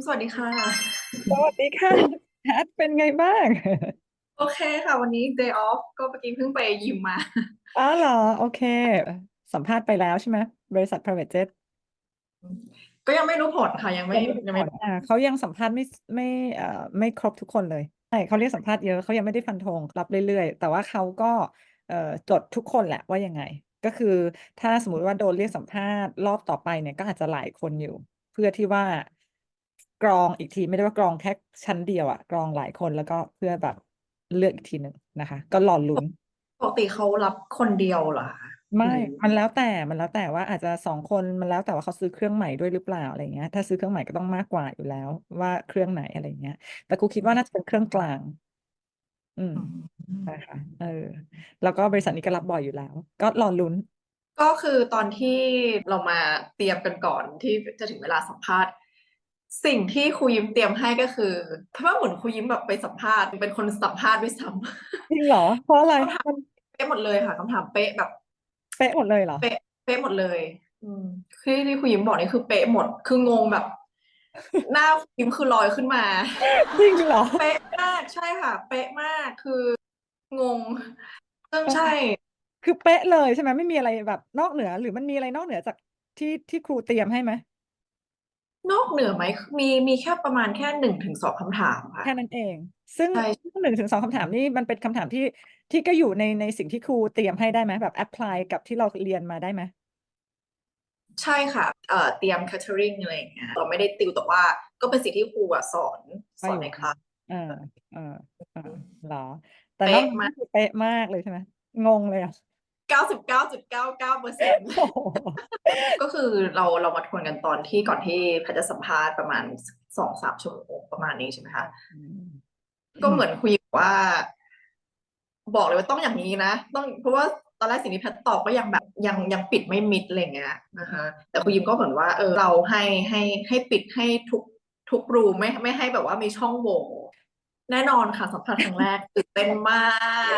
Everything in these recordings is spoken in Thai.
ยิมสวัสดีค่ะ สวัสดีค่ะแพทเป็นไงบ้าง โอเคค่ะ วันนี้ day off ก็เมื่อกี้เพิ่งไปยิมมา อ๋อเหรอ โอเค สัมภาษณ์ไปแล้วใช่ไหมบริษัท private jet ก็ยังไม่รู้ผลค่ะ ยังไม่ยังไม่รู้ยังผไม่ลอ่าเขายังสัมภาษณ์ไม่ไม่เอ่อไม่ครบทุกคนเลยใช่เขาเรียกสัมภาษณ์เยอะเขายังไม่ได้ฟันธงรับเรื่อยๆ แต่ว่าเขาก็เอ่อจดทุกคนแหละว่ายังไง ก็คือถ้าสมมุติว่าโดนเรียกสัมภาษณ์รอบต่อไปเนี่ยก็อาจจะหลายคนอยู่ เพื่อที่ว่า กรองอีกทีไม่ได้ว่ากรองแค่ชั้นเดียวอะกรองหลายคนแล้วก็เพื่อแบบเลือกอีกทีหนึ่งนะคะ ก็รอลุ้นปกติเขารับคนเดียวเหรอคะไม่หรือมันแล้วแต่มันแล้วแต่ว่าอาจจะสองคนมันแล้วแต่ว่าเขาซื้อเครื่องใหม่ด้วยหรือเปล่าอะไรเงี้ย ถ้าซื้อเครื่องใหม่ก็ต้องมากกว่าอยู่แล้ว ว่าเครื่องไหนอะไรเงี้ย แต่กูคิดว่าน่าจะเป็นเครื่องกลาง อืมอืมใช่ค่ะเออ แล้วก็บริษัทนี้ก็รับบ่อยอยู่แล้ว ก็รอลุ้นก็คือตอนที่เรามาเตรียมกันก่อนที่จะถึงเวลาสัมภาษณ์ สิ่งที่ครูยิ้มเตรียมให้ก็คือ เพราะว่าเหมือนครูยิ้มแบบไปสัมภาษณ์เป็นคนสัมภาษณ์ด้วยซ้ำจริงเหรอ เพราะอะไรคำถามมันเป๊ะหมดเลยค่ะคำถามเป๊ะแบบ เป๊ะหมดเลยเหรอ เป๊ะเป๊ะหมดเลย อืมที่ที่ครูยิ้มบอกนี่คือเป๊ะหมด คืองงแบบ หน้าครูยิ้มคือลอยขึ้นมา จริงเหรอ เป๊ะมากใช่ค่ะ เป๊ะมากคืองงซึ่งใช่ คือเป๊ะเลยใช่ไหมไม่มีอะไรแบบนอกเหนือ หรือมันมีอะไรนอกเหนือจากที่ที่ครูเตรียมให้ไหม นอกเหนือไหม มี มีแค่ประมาณแค่หนึ่งถึงสองคำถามค่ะ แค่นั้นเอง ซึ่ง ใช่หนึ่งถึงสองคำถามนี่มันเป็นคำถามที่ ที่ก็อยู่ใน ในสิ่งที่ครูเตรียมให้ได้ไหม แบบแอพพลายกับที่เราเรียนมาได้ไหม ใช่ค่ะ เอ่อ เตรียม catering อะไรอย่างเงี้ย เราไม่ได้ติว แต่ว่าก็เป็นสิ่งที่ครูอะสอนสอนในคลาส เออ เออ เออ เหรอ แต่นอกเป๊ะนั้นมาก คือเป๊ะมากเลยใช่ไหม งงเลยอะเก้าสิบเก้าจุดเก้าเก้าเปอร์เซ็นต์โอ้โหก็ คือเราเรามาทวนกันตอนที่ก่อนที่แพทย์จะสัมภาษณ์ประมาณสองสามชั่วโมงประมาณนี้ใช่ไหมคะก็เหมือนคุยว่า บอกเลยว่าต้องอย่างนี้นะ ต้องเพราะว่าตอนแรกสิ่งที่แพทย์ตอบก็ยังแบบยังยังปิดไม่มิดอะไรเงี้ยนะคะแต่คุยยิมก็เหมือนว่าเออเราให้ให้ให้ปิดให้ทุกทุกรูไม่ไม่ให้แบบว่ามีช่องโหว่แน่นอนค่ะสัมภาษณ์ครั้งแรกตื่นเต้นมา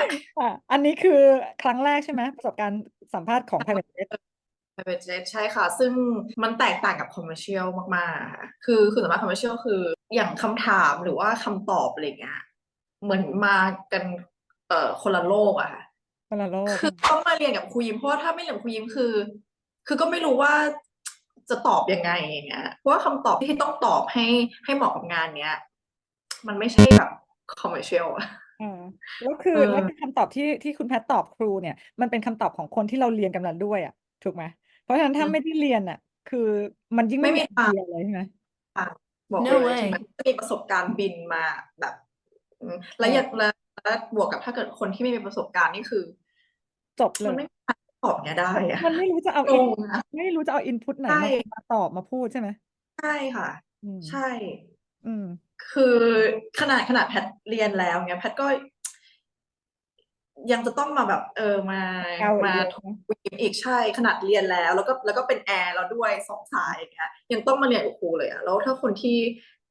กอะอันนี้คือครั้งแรกใช่ไหมประสบการณ์สัมภาษณ์ของ private jet private jet ใช่ค่ะ ซึ่งมันแตกต่างกับ commercial มากๆค่ะคือคือสมมติ commercial คืออย่างคำถามหรือว่าคำตอบอะไรเงี้ยเหมือนมากันเอ่อคนละโลกอะค่ะคนละโลกคือต้องมาเรียนกับครูยิ้มเพราะว่าถ้าไม่เรียนกับครูยิ้มคือ คือก็ไม่รู้ว่าจะตอบยังไงอย่างเงี้ยเพราะว่าคำตอบที่ต้องตอบให้ให้เหมาะกับงานเนี้ย มันไม่ใช่แบบ commercial อะอ่าแล้วคือเออแล้วคือคำตอบที่ที่คุณแพทย์ตอบครูเนี่ย มันเป็นคำตอบของคนที่เราเรียนกันมาด้วยอะ ถูกไหม เพราะฉะนั้นถ้าไม่ได้เรียนอะ คือมันยิ่งไม่ไม่มีมีไอทางเดียเลยใช่ไหมบอก No เลย way ใช่ไหมจะมีประสบการณ์บินมาแบบอืมแล้วอย่างแล้วแล้วบวกกับถ้าเกิดคนที่ไม่มีประสบการณ์นี่คือจบเลมันย ไม่มีทางตอบเนี้ยได้อะมันไม่รู้จะเอางอินงนะ ไม่รู้จะเอาอินพุตไหนใช่ มามาตอบมาพูดใช่ไหมใช่ค่ะ อืมใช่ อืม คือขนาดขนาดแพทเรียนแล้วเนี้ยแพทก็ ยังจะต้องมาแบบเออมาเอาอีกมาเยอะทุกวีคอีกใช่ขนาดเรียนแล้ว แล้วก็แล้วก็เป็นแอร์แล้วด้วยสองสายอย่างเงี้ยยังต้องมาเรียนกับครูเลยอะแล้วถ้าคนที่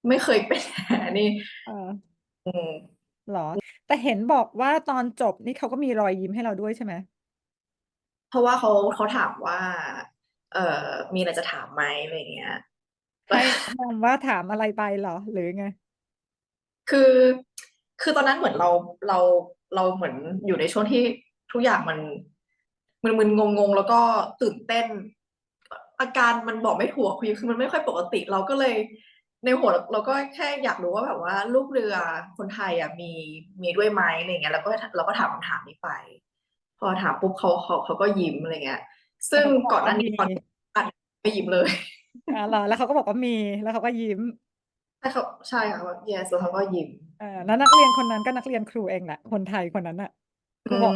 ไม่เคยเป็นแอร์นี่เอออืมเหรอ แต่เห็นบอกว่าตอนจบนี่เขาก็มีรอยยิ้มให้เราด้วยใช่ไหมเพราะว่าเขาเขาถามว่า เอ่อมีอะไรจะถามไหมอะไรอย่างเงี้ยให้แนะนำว่าถามอะไรไปเหรอ หรือไง คือคือตอนนั้นเหมือนเราเรา เราเหมือนอยู่ในช่วงที่ทุกอย่างมันมึนมึนงงงๆแล้วก็ตื่นเต้น อาการมันบอกไม่ถูกคือคือมันไม่ค่อยปกติ เราก็เลยในหัวเราเราก็แค่อยากรู้ว่าแบบว่าลูกเรือคนไทยอะมีมีด้วยไหมอะไรเงี้ยแล้วก็เราก็ถามคำถามนี้ไป พอถามปุ๊บเขาเขาเขาก็ยิ้มอะไรเงี้ย ซึ่งก่อนหน้านี้ตอนอัดไม่ยิ้มเลยอ่าเหรอแล้วเขาก็บอกว่ามีแล้วเขาก็ยิ้ม ใช่เขาใช่ค่ะว่า yes แล้วเขาก็ยิ้ม เออแล้วนักเรียนคนนั้นก็นักเรียนครูเองแหละ คนไทยคนนั้นน่ะครูอืบอก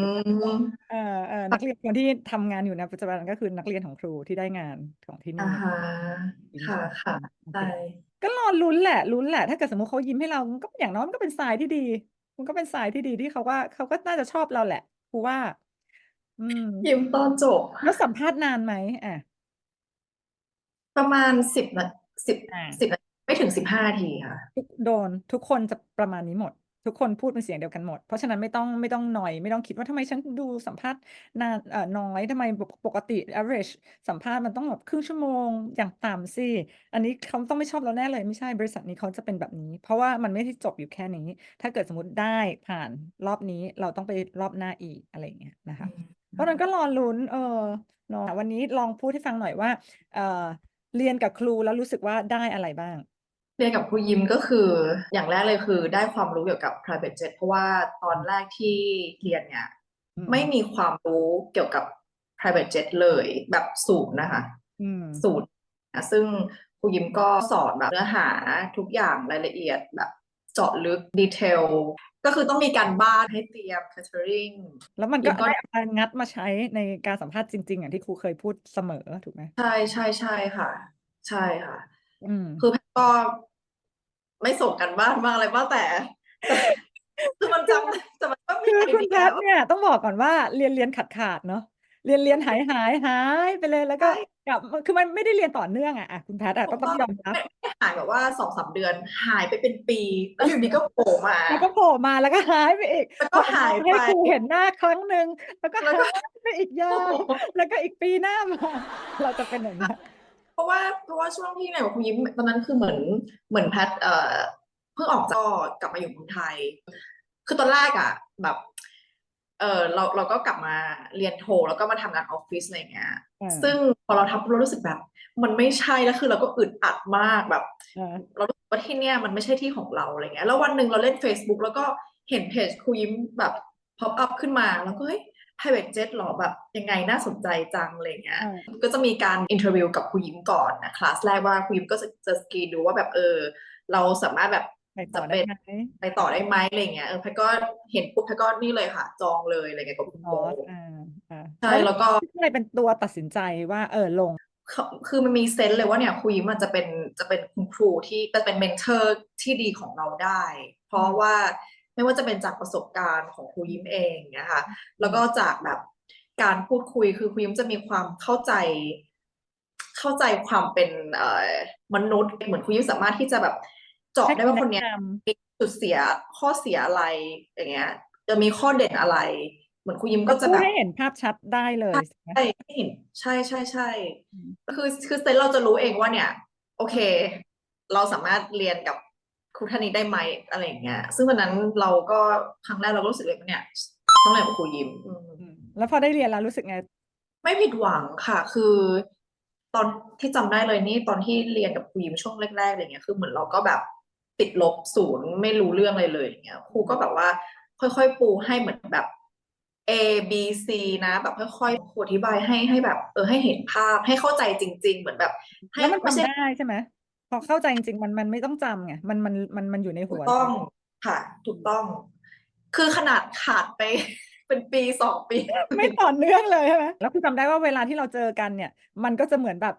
ม เออเออนักเรียนคนที่ทำงานอยู่ในปัจจุบันก็คือนักเรียนของครูที่ได้งานของที่อ่านี่ฮะค่ะค่ะโอเคใช่ก็รอลุ้นแหละลุ้นแหละ ถ้าเกิดสมมติเขายิ้มให้เรามันก็อย่างน้อยมันก็เป็นทรายที่ดี มันก็เป็นทรายที่ดีที่เขาว่าเขาก็น่าจะชอบเราแหละครูว่า อืม ยิ้มตอนจบ แล้วสัมภาษณ์นานไหมอะประมาณสิบนาสิบอ่า สิบนาที ไม่ถึงสิบห้านาทีค่ะทุกโดนทุกคนจะประมาณนี้หมด ทุกคนพูดเป็นเสียงเดียวกันหมด เพราะฉะนั้นไม่ต้องไม่ต้องหน่อย ไม่ต้องคิดว่าทำไมฉันดูสัมภาษณ์นานเอ่อน้อยทำไมปกปกติ average สัมภาษณ์มันต้องแบบครึ่งชั่วโมงอย่างต่ำสิอันนี้เขาต้องไม่ชอบเราแน่เลยไม่ใช่บริษัทนี้เขาจะเป็นแบบนี้ เพราะว่ามันไม่ได้จบอยู่แค่นี้ ถ้าเกิดสมมติได้ผ่านรอบนี้เราต้องไปรอบหน้าอีกอะไรอย่างเงี้ยนะคะเพราะฉะนั้นก็รอลุ้น เออเนาะวันนี้ลองพูดให้ฟังหน่อยว่าเออเรียนกับครูแล้วรู้สึกว่าได้อะไรบ้าง เรียนกับครูยิมก็คืออย่างแรกเลยคือได้ความรู้เกี่ยวกับ private jet เพราะว่าตอนแรกที่เรียนเนี่ย อืม ไม่มีความรู้เกี่ยวกับ private jet เลยแบบศูนย์นะคะ อืม ศูนย์นะซึ่งครูยิมก็สอนแบบเนื้อหาทุกอย่างรายละเอียดแบบเจาะลึกดีเทลก็คือต้องมีการบ้านให้เตรียม catering แล้วมันก็ยิมก็ ได้เอามางัดมาใช้ในการสัมภาษณ์จริง ๆ อย่างที่ครูเคยพูดเสมอถูกไหมใช่ใช่ใช่ค่ะ ใช่ค่ะ อืม คือแพทย์ ก็ไม่ส่งกันบ้านมากอะไรบ้างแต่แต่คือมันจำแต่มันก็มีคือไอคุณเดีแพยทย์เนี่ยต้องบอกก่อนว่าเรียนเรียนขาดขาดๆเนาะเรียนเรียนหายหายหายไปเลยแล้วก็ใช่ กลับคือมันไม่ได้เรียนต่อเนื่องอะอะคุณแพทย์อะถูก็กต้องต้องยอมรับ ไม่ไม่หายแบบว่าสองสามเดือนหายไปเป็นปี แล้วอยู่ดีก็โผล่มา แล้วก็โผล่มาแล้วก็หายไปอีกแล้วก็โผล่มหายให้ไปครูเห็นหน้าครั้งหนึ่งแล้วก็แล้วหาก็ยไปอีกยาโอ้วโหแล้วก็อีกปีหน้ามา เราจะเป็นอย่างนี้ย เพราะว่าเพราะว่าช่วงที่ไหนกับคุณยิ้มตอนนั้นคือเหมือนเหมือนแพทย์เอ่อเพิ่งออกจากก็กลับมาอยู่เมืองไทย คือตอนแรกอะแบบเออเราเราก็กลับมาเรียนโทแล้วก็มาทำงานออฟฟิศอะไรเงี้ยอ่าซึ่งพอเราทำเรารู้สึกแบบ มันไม่ใช่แล้วคือเราก็อึดอัดมากแบบอ่าเรารู้สึกว่าที่เนี่ยมันไม่ใช่ที่ของเราอะไรเงี้ยแล้ววันหนึ่งเราเล่น Facebook แล้วก็เห็นเพจครูยิ้มแบบ pop up ขึ้นมาแล้วก็เฮ้ย private jet หรอแบบยังไงน่าสนใจจังอะไรเงี้ยอ่าก็จะมีการอินเทอร์วิวกับครูยิ้มก่อนนะคลาสแรกว่าครูยิ้มก็จะจะสกรีนดูว่าแบบเออ เราสามารถแบบไปต่จะอได้เป็นไหมไปต่อได้ไหมอะไรเงี้ยเออแพทย์ก็เห็นปุ๊บแพทย์ก็นี่เลยค่ะ จองเลยอะไรเงี้ยกับคุณนโบอสอ่าอ่าใช่แล้วก็อะไรเป็นตัวตัดสินใจว่าเออลงเขาคือมันมีเซนส์เลยว่าเนี่ยครูยิ้มมันจะเป็นจะเป็นคุณครูที่จะเป็นเมนเทอร์ที่ดีของเราได้ เพราะว่า ไม่ว่าจะเป็นจากประสบการณ์ของครูยิ้มเองนะคะแล้วก็จากแบบการพูดคุยคือครูยิ้มจะมีความเข้าใจ เข้าใจความเป็นเอ่อมนุษย์เหมือนครูยิ้มสามารถที่จะแบบเจาะให้ได้ว่าคนเนี้ยแนะนมีจุดเสียข้อเสียอะไรอย่างเงี้ย จะมีข้อเด่นอะไร เหมือนครูยิ้มำก็ก็จะพูแบดบให้เห็นภาพชัดได้เลยใช่ไหมใช่ไม่เห็นใช่ใช่ใช่อืมคือคือเซนส์เราจะรู้เองว่าเนี่ย โอเค เราสามารถเรียนกับ ครูท่านนี้ได้ไหมอะไรอย่างเงี้ย ซึ่งวันนั้นเราก็ครั้งแรกเราก็รู้สึกเลยว่าเนี่ย ต้องเรียนกับครูยิ้มอืมอืมแล้วพอได้เรียนแล้วรู้สึกไง ไม่ผิดหวังค่ะ คือ ตอนที่จำได้เลยนี่ตอนที่เรียนกับครูยิมช่วงแรกๆอะไรเงี้ยคือเหมือนเราก็แบบติดลบศูนย์ไม่รู้เรื่องอะไรเลยอย่างเงี้ยครูก็แบบว่า ค่อยๆปูให้เหมือนแบบ A B C นะ แบบค่อยๆครูอธิบายให้ให้แบบ เออให้เห็นภาพให้เข้าใจจริง ๆ เหมือนแบบ ให้แล้วมันไม่ใช่ทำได้ใช่ไหม พอเข้าใจจริงๆมันมันไม่ต้องจำไงมันมันมันมันอยู่ในถูหักวต้องค่ะ ถูกต้อง คือขนาดขาดไป เป็นปีสองปี ไม่ต่อเนื่องเลยใช่ไหมแล้วคุณจำได้ว่าเวลาที่เราเจอกันเนี่ย มันก็จะเหมือนแบบ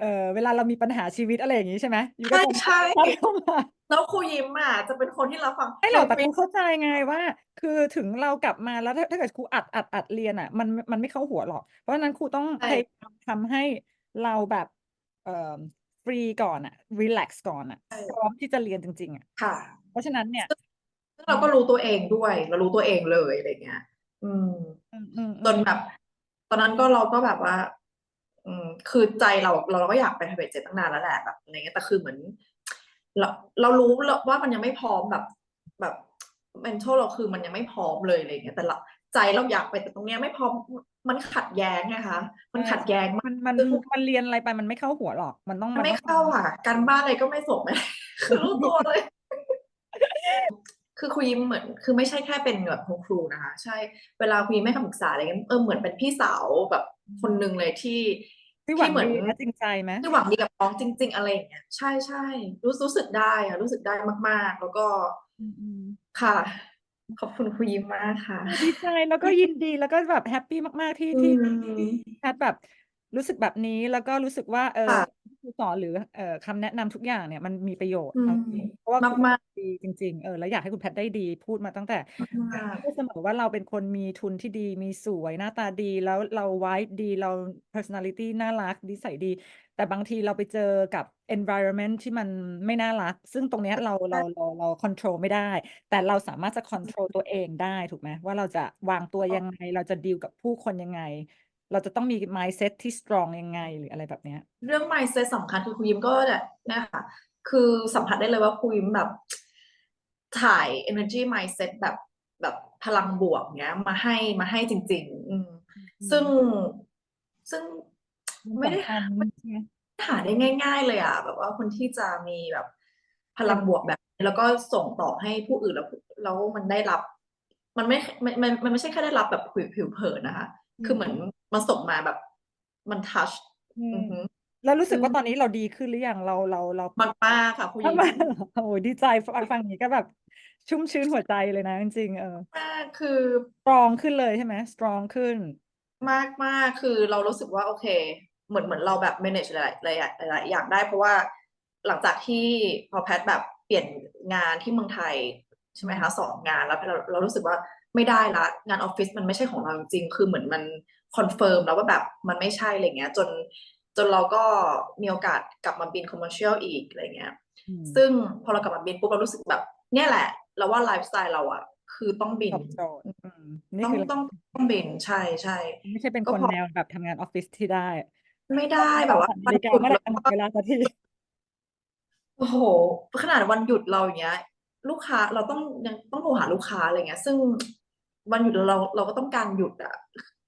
เออเวลาเรามีปัญหาชีวิตอะไรอย่างนี้ใช่ไหมอยู่ก็ใช่จะใช่ทักเข้ามา แล้วครูยิมอะจะเป็นคนที่รับฟังไม่หรอกแต่ฟรีครูเข้าใจไงว่า คือถึงเรากลับมาแล้วถ้าถ้าเกิดครูอัดอัดอัดเรียนอะ มันมันไม่เข้าหัวหรอก เพราะฉะนั้นครูต้องใช่พยายามทำให้เราแบบ เอ่อ ฟรีก่อนอะรีแลกซ์ก่อนอะพร้อมที่จะเรียนจริง ๆอะค่ะ เพราะฉะนั้นเนี่ยซึ่งเราก็รู้ตัวเองด้วย เรารู้ตัวเองเลยอะไรเงี้ย อืมอืมอืมจนแบบ ตอนนั้นก็เราก็แบบว่า อืม คือใจเราเราเราก็อยากไปไพรเวทเจ็ตตั้งนานแล้วแหละแบบอะไรเงี้ยแต่คือเหมือน เราเรารู้ว่ามันยังไม่พร้อมแบบแบบเมนทัลเราคือมันยังไม่พร้อมเลยอะไรเงี้ยแต่ละใจเราอยากไปแต่ตรงเนี้ยไม่พร้อม มันขัดแย้งไงคะ มันขัดแย้งมากมันมันมันเรียนอะไรไปมันไม่เข้าหัวหรอก มันต้องมันไม่ต้องเข้าอะ การบ้านอะไรก็ไม่ส่งไม่คือรู้ตัวเลย คือครูยิ้มเหมือน คือไม่ใช่แค่เป็นแบบคุณครูนะคะ ใช่ เวลาครูยิ้มให้คำปรึกษาอะไรเงี้ยเออเหมือนเป็นพี่สาวแบบคนหนึ่งเลยที่ที่หวังเหมือนดีและจริงใจไหมที่หวังดีกับน้องจริง ๆ อะไรอย่างเงี้ยใช่ใช่รู้รู้สึกได้อะรู้สึกได้มาก ๆ แล้วก็อืมอืมค่ะ ขอบคุณครูยิ้มมากค่ะ ดีใจแล้วก็ยินดีแล้วก็แบบแฮปปี้มาก ๆ ที่อืที่มแพทย์แบบรู้สึกแบบนี้แล้วก็รู้สึกว่า เออ ค่ะครู สอนหรือเอ่อคำแนะนำทุกอย่างเนี่ยมันมีประโยชน์อืเอาม จริงเพราะว่าครูมากดีจริง ๆ เออแล้วอยากให้คุณแพทย์ได้ดี พูดมาตั้งแต่ๆ มากพูดเสมอว่าเราเป็นคนมีทุนที่ดีมีสวยหน้าตาดี แล้วเราไว้ดีเรา personality น่ารักนิสัยดี แต่บางทีเราไปเจอกับ environment ที่มันไม่น่ารัก ซึ่งตรงเนี้ยเราเราเราเรา control ไม่ได้ แต่เราสามารถจะ control ตัวเองได้ถูกไหมว่าเราจะวางตัวยังไง เราจะดีลกับผู้คนยังไง เราจะต้องมี mindset ที่ strong ยังไงหรืออะไรแบบเนี้ย เรื่อง mindset สำคัญคือครูยิ้มก็เนี่ยนะคะคือสัมผัสได้เลยว่าครูยิ้มแบบถ่าย energy mindset แบบแบบพลังบวกเนี้ย มาให้มาให้จริง ๆ อืมซึ่งซึ่งมันไม่ได้สำคัญไม่ใช่ไหมหาได้ง่าย ๆ เลยอะ แบบว่าคนที่จะมีแบบพลังบวกแบบนี้แล้วก็ส่งต่อให้ผู้อื่นแล้วแล้วมันได้รับ มันไม่มันมันมันไม่ใช่แค่ได้รับแบบผิวผิวเผินนะคะ คือเหมือน มันส่งมาแบบ มันทัชอือืมอหือแล้วรู้สึกว่าอืมตอนนี้เราดีขึ้นหรือยังเราเราเรามากมากๆค่ะครูทำยิ้ไมมเหรอโอ้โหดีใจฟังฟังอย่างนี้ก็แบบ ชุ่มชื้นหัวใจเลยนะจริงๆเออมากคือ strong ขึ้นเลยใช่ไหม strong ขึ้น มากมากคือเรารู้สึกว่าโอเค เหมือนเหมือนเราแบบ manage หลายหลายหลายหลายอย่างได้เพราะว่าหลังจากที่พอแพทแบบเปลี่ยนงานที่เมืองไทยใช่ไหมคะสองงานแล้วเราเรารู้สึกว่าไม่ได้ละงานออฟฟิศมันไม่ใช่ของเราจริงๆคือเหมือนมัน คอนเฟิร์มแล้วว่าแบบมันไม่ใช่อะไรเงี้ย จนจนเราก็มีโอกาสกลับมาบินคอมเมอร์เชียลอีกอะไรเงี้ยอืมซึ่งพอเรากลับมาบินปุ๊บเรารู้สึกแบบ เนี่ยแหละ เราว่าไลฟ์สไตล์เราอะคือต้องบินตอบโจทย์อืมนี่ต้องคือต้องต้องบินใช่ใช่ไม่ใช่เป็นก็คนพอแนวแบบทำงานออฟฟิศที่ได้ ไม่ได้แบบว่านาฬิกาวันหยุดเมื่อไหร่แล้วจะหมดก็เวลาสักทีโอ้โหขนาดวันหยุดเราอย่างเงี้ย ลูกค้าเราต้องยังต้องโทรหาลูกค้าอะไรเงี้ย ซึ่งวันหยุดเราเราก็ต้องการหยุดอะ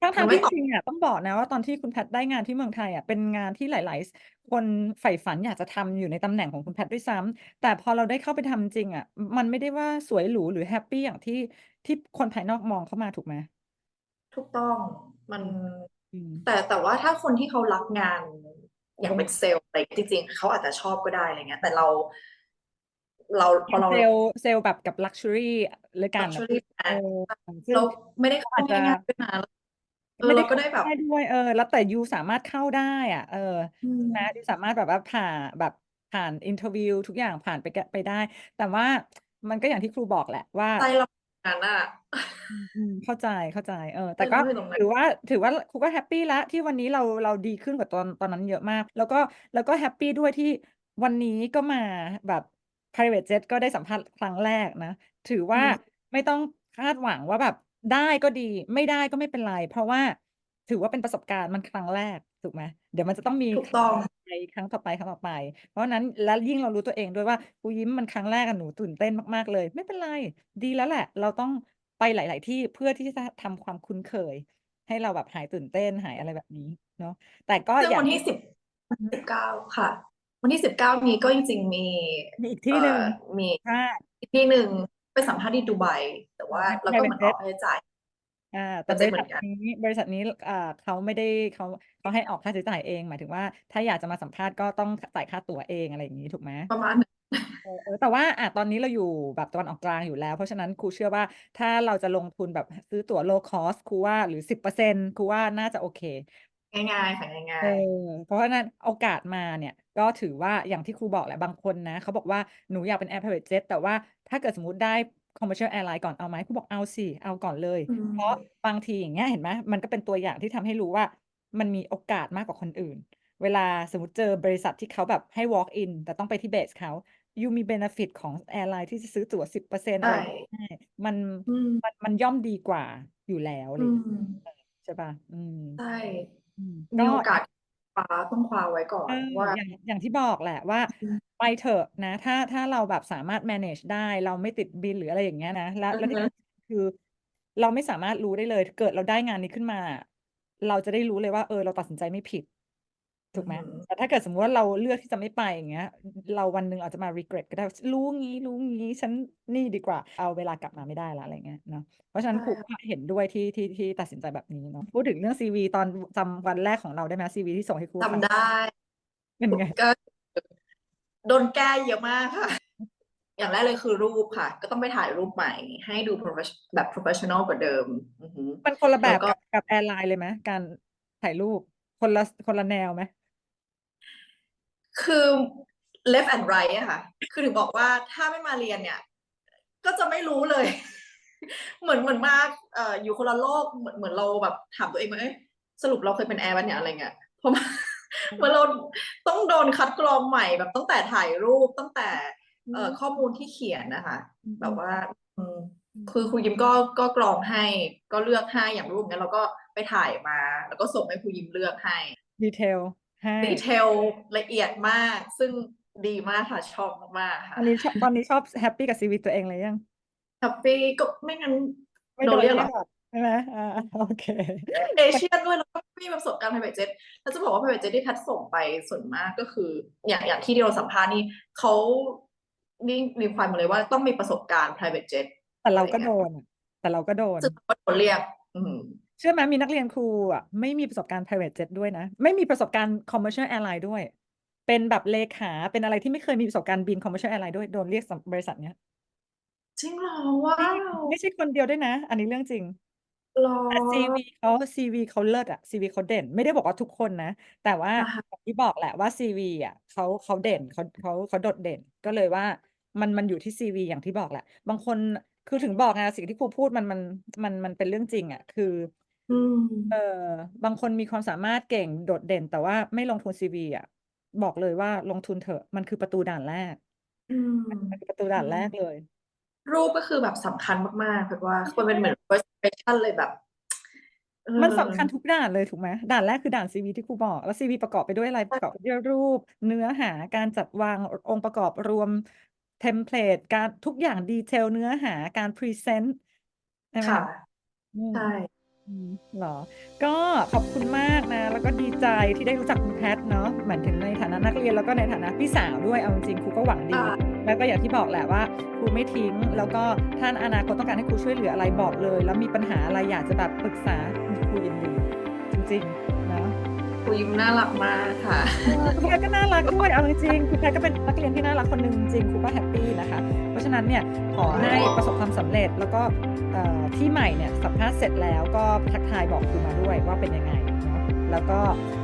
ทั้งมัทานงไม่ที่จริงอะต้องบอกนะว่าตอนที่คุณแพทย์ได้งานที่เมืองไทยอะเป็นงานที่หลาย ๆ คนใฝ่ฝันอยากจะทำอยู่ในตำแหน่งของคุณแพทย์ด้วยซ้ำแต่พอเราได้เข้าไปทำจริงอะมันไม่ได้ว่าสวยหรูหรือแฮปปี้อย่างที่ที่คนภายนอกมองเข้ามาถูกไหมถูกต้องมัน อืม แต่แต่ว่าถ้าคนที่เขารักงานอย่างก็เป็นเซลล์อะไรจริง ๆ เขาอาจจะชอบก็ได้อะไรเงี้ย แต่เรา เราพอเรา เซลล์เซลล์แบบกับลักชัวรี่เลยกัน luxury เออซึ่งเราไม่ได้เขาเข้าอาจจะ ง่ายๆด้วยนะ เออไม่ได้เราก็ได้แบบ ได้ด้วย เออ แล้วแต่ยูสามารถเข้าได้อะเออ อืมนะยูสามารถแบบว่าผ่าแบบผ่านอินเทอร์วิวทุกอย่างผ่านไปแกะ ไปได้ แต่ว่ามันก็อย่างที่ครูบอกแหละว่า ใจเรางานอะอืม อืม เข้าใจ เข้าใจ เออใจแต่ก็เราอยู่ตรงนั้นถือว่า ถือว่า ครูก็แฮปปี้แล้วที่วันนี้เรา เราดีขึ้นกว่าตอน ตอนนั้นเยอะมาก แล้วก็ แล้วก็แฮปปี้ด้วยที่วันนี้ก็มาแบบ private jet ก็ได้สัมภาษณ์ครั้งแรกนะ ถือว่าอืมไม่ต้องคาดหวังว่าแบบ ได้ก็ดี ไม่ได้ก็ไม่เป็นไร เพราะว่าถือว่าเป็นประสบการณ์มันครั้งแรกถูกไหมเดี๋ยวมันจะต้องมีถูกต้องครั้งต่อไปครั้งต่อไป เพราะฉะนั้นแล้วยิ่งเรารู้ตัวเองด้วยว่ากูยิ้มมันครั้งแรกอะหนูตื่นเต้นมากๆเลย ไม่เป็นไร ดีแล้วแหละ เราต้องไปหลาย ๆ ที่เพื่อที่จะทำความคุ้นเคย ให้เราแบบหายตื่นเต้นหายอะไรแบบนี้เนาะแต่ก็ซึ่งอย่าวังนที่สิบวันที่สิบเก้าค่ะ วันที่สิบเก้านี้ก็จริงๆมีมีอีกที่หนึ่งเอ่อมีค่ะอีกที่หนึ่ง ไปสัมภาษณ์ที่ดูไบแต่ว่าอ่าแล้วก็เหมือนอ private อกค่าใช้จ่ายอ่าแต่ก็บจะริเหมืษัอทนกันนี้บริษัทนี้อ่าเขาไม่ได้เขาเขาให้ออกค่าใช้จ่ายเอง หมายถึงว่า ถ้าอยากจะมาสัมภาษณ์ก็ต้องจ่ายค่าตั๋วเองอะไรอย่างนี้ถูกไหมประมาณหนึ่งเออเออแต่ว่าอะตอนนี้เราอยู่แบบตะวันออกกลางอยู่แล้ว เพราะฉะนั้นครูเชื่อว่าถ้าเราจะลงทุนแบบซื้อตั๋ว low cost ครูว่าหรือสิบเปอร์เซ็นต์ครูว่าน่าจะโอเค ง่ายๆค่ะง่าเอยอเพราะฉะนั้นโอกาสมาเนี่ย ก็ถือว่าอย่างที่ครูบอกแหละบางคนนะเขาบอกว่าหนูอยากเป็น Air Private Jet แต่ว่าถ้าเกิดสมมติได้ Commercial Airline ก่อนเอาไหมครูบอกเอาสิเอาก่อนเลยๆอืมเพราะบางทีอย่างเงี้ยเห็นไหมมันก็เป็นตัวอย่างที่ทำให้รู้ว่ามันมีโอกาสมากกว่าคนอื่น เวลาสมมติเจอบริษัทที่เขาแบบให้ walk in แต่ต้องไปที่เบสเขายูมี benefit ของแอร์ไลน์ที่จะซื้อตั๋วสิบเปอร์เซ็นต์อะใช่ไรอย่างเงี้ยมันอืม มันมันย่อมดีกว่าอยู่แล้วอะไรอือย่างเลยมใช่ป่ะอืมใช่ อืมมีก็ โอกาส คว้าต้องคว้าไว้ก่อเอนอว่า อย่างอย่างที่บอกแหละว่าอืมไปเถอะนะ ถ้าถ้าเราแบบสามารถ manage ได้เราไม่ติดบินหรืออะไรอย่างเงี้ยนะ แล้วอือแล้วที่ฮึสำคัญคือ เราไม่สามารถรู้ได้เลย เกิดเราได้งานนี้ขึ้นมา เราจะได้รู้เลยว่า เออ เราตัดสินใจไม่ผิด ถูกไหมอือฮึแต่ถ้าเกิดสมมติว่าเราเลือกที่จะไม่ไปอย่างเงี้ย เราวันหนึ่งอาจจะมา regret ก็ได้รู้งี้รู้งี้ฉันนี่ดีกว่า เอาเวลากลับมาไม่ได้ละอะไรเงี้ยเนาะเพราะฉะนั้นใช่ครูก็เห็นด้วยที่ที่ที่ตัดสินใจแบบนี้เนาะพูดถึงเรื่อง CV ตอนจำวันแรกของเราได้ไหม CV ที่ส่งให้ครูฟังจำได้เป็นไงก็โดนแก้เยอะมากค่ะ อย่างแรกเลยคือรูปค่ะ ก็ต้องไปถ่ายรูปใหม่ ให้ดู profession แบบ professional กว่าเดิมอือฮึมันคนละแบแล้วบก็ กับกับแอร์ไลน์เลยไหมการถ่ายรูปคนละคนละแนวไหม คือ left and right อะค่ะ คือถึงบอกว่าถ้าไม่มาเรียนเนี่ย ก็จะไม่รู้เลย เหมือนเหมือนมาเอ่ออยู่คนละโลกเหมือนเหมือนเราแบบถามตัวเองว่าเอ๊ะสรุปเราเคยเป็นแอร์ปะเนี่ยอะไรเงี้ยเพราะว่าเหมือนเราต้องโดนคัดกรองใหม่แบบตั้งแต่ถ่ายรูปตั้งแต่เอ่อข้อมูลที่เขียนนะคะ แบบว่าอืมคือครูยิมก็ก็กรองให้ก็เลือกให้อย่างรูปเนี้ยเราก็ไปถ่ายมา แล้วก็ส่งให้ครูยิมเลือกให้ดีเทลให้ ดีเทลละเอียดมาก ซึ่งดีมากค่ะ ชอบมากๆค่ะอันนี้ชอบตอนนี้ชอบแฮปปี้กับชีวิตตัวเองเลยยัง แฮปปี้ก็ไม่งั้นไม่โดโดนนเรีเรียยกกเหรอใช่ไหมอ่าโอเค เอเชียนด้วยแล้วก็ไม่มีประสบการณ์ private jet แล้วจะบอกว่า private jet ที่แพทส่งไปส่วนมากก็คือ อย่างอย่างที่เราสัมภาษณ์นี่เขานี่มีความมาเลยว่าต้องมีประสบการณ์ private jet แต่เราก็โดนอะแต่เราก็โดน ซึ่งก็โดนเรียก อืม เชื่อไหมมีนักเรียนครูอะไม่มีประสบการณ์ private jet ด้วยนะ ไม่มีประสบการณ์ commercial airline ด้วย เป็นแบบเลขาเป็นอะไรที่ไม่เคยมีประสบการณ์บิน commercial airline ด้วยโดนเรียกบริษัทเนี้ยจริงเหรอว้าวไม่ใช่คนเดียวด้วยนะ อันนี้เรื่องจริงเหรอแต่ CV เขา CV เขาเลิศอะ CV เขาเด่น ไม่ได้บอกว่าทุกคนนะ แต่ว่าอ่าฮะอย่างที่บอกแหละว่า CV อะเขาเขาเด่นเขาเขาเขาโดดเด่น ก็เลยว่ามันมันอยู่ที่ CV อย่างที่บอกแหละ บางคนคือถึงบอกไงสิ่งที่ครูพูดมันมันมันมันเป็นเรื่องจริงอะคือ อืม เออบางคนมีความสามารถเก่งโดดเด่น แต่ว่าไม่ลงทุน CV อะบอกเลยว่าลงทุนเถอะ มันคือประตูด่านแรก อืม มันคือประตูด่านแรกเลย รูปก็คือแบบสำคัญมาก ๆ แบบว่ามันเป็นเหมือน first impression เลยแบบ เออมันสำคัญทุกด่านเลย ถูกไหม ด่านแรกคือด่าน CV ที่ครูบอก แล้ว CV ประกอบไปด้วยอะไรประกอบไปด้วยรูป เนื้อหา การจัดวางองค์ประกอบรวม เทมเพลต การ ทุกอย่าง ดีเทล เนื้อหา การพรีเซนต์ ใช่ไหมค่ะอืมใช่อืมเหรอ ก็ขอบคุณมากนะ แล้วก็ดีใจที่ได้รู้จักคุณแพทเนาะเหมือนถึงในฐานะนักเรียนแล้วก็ในฐานะพี่สาวด้วย เอาจริงๆครูก็หวังดีค่ะแล้วก็อย่างที่บอกแหละว่าครูไม่ทิ้ง แล้วก็ถ้าอนาคตต้องการให้ครูช่วยเหลืออะไรบอกเลย แล้วมีปัญหาอะไรอยากจะแบบปรึกษาครูยินดี จริงๆเนาะครูยิมน่ารักมากค่ะเออคุณแพทก็น่ารักด้วย เอาจริงๆคุณแพทก็เป็นนักเรียนที่น่ารักคนหนึ่งจริงๆครูก็แฮปปี้ นะคะเพราะฉะนั้นเนี่ยขอให้ประสบความสำเร็จแล้วก็เอ่อที่ใหม่เนี่ยสัมภาษณ์เสร็จแล้วก็ทักทายบอกครูมาด้วยว่าเป็นยังไงเนาะแล้วก็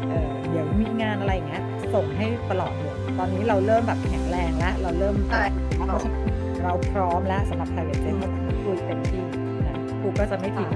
เอ่อเดี๋ยวมีงานอะไรอย่างเงี้ยส่งให้ตลอดเลยตอนนี้เราเริ่มแบบแข็งแรงแล้ว เราเริ่มใช่เพราะฉะนั้นเราพร้อมแล้วสำหรับ private jet เราคุยเต็มที่นะครูก็จะไม่ทิ้ง